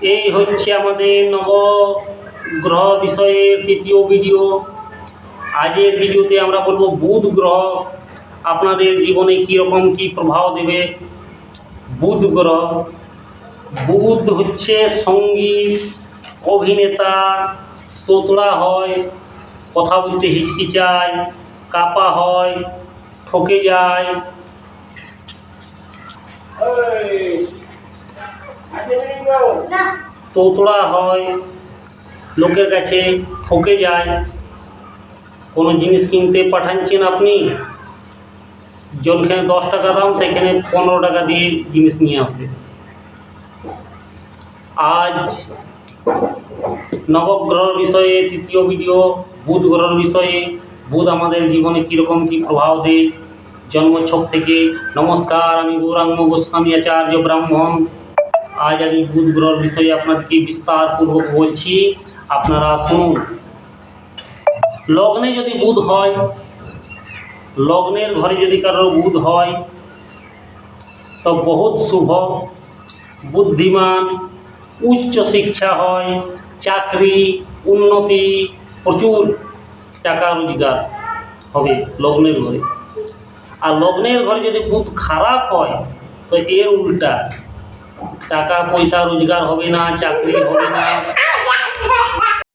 এই হচ্ছে আমাদের নব গ্রহ বিষয়ের তৃতীয় ভিডিও। আজের ভিডিওতে আমরা বলব বুধ গ্রহ, আপনাদের জীবনে কীরকম কী প্রভাব দেবে? বুধ গ্রহ, বুধ হচ্ছে সংগীত অভিনেতা, তোতলা হয়, কথা বলতে হিচকিচায় কাপা হয়, ঠকে যায় তোতলা হয়, লোকের কাছে ঠকে যায়। কোনো জিনিস কিনতে পাঠাচ্ছেন আপনি? যেখানে দশ টাকা দাম, সেখানে পনেরো টাকা দিয়ে জিনিস নিয়ে আসবে। আজ নবগ্রহ বিষয়ে, তৃতীয় ভিডিও বুধ গ্রহর বিষয়ে, বুধ আমাদের জীবনে কীরকম কী প্রভাব দেয়? জন্মছক থেকে নমস্কার, আমি গৌরাঙ্গ গোস্বামী আচার্য ব্রাহ্মণ। আজ আমি বুধ গ্রহর বিষয়ে আপনাদেরকে বিস্তারপূর্বক বলছি। আপনারা শুনুন। লগ্নে যদি বুধ হয়, লগ্নের ঘরে যদি কারোর বুধ হয়, তো বহুত শুভ, বুদ্ধিমান, উচ্চ শিক্ষা হয়, চাকরি, উন্নতি, প্রচুর টাকা রোজগার হবে লগ্নের ঘরে। আর লগ্নের ঘরে যদি বুধ খারাপ হয়, তো এর উল্টা। টাকা পয়সা রোজগার হবে না চাকরি হবে না।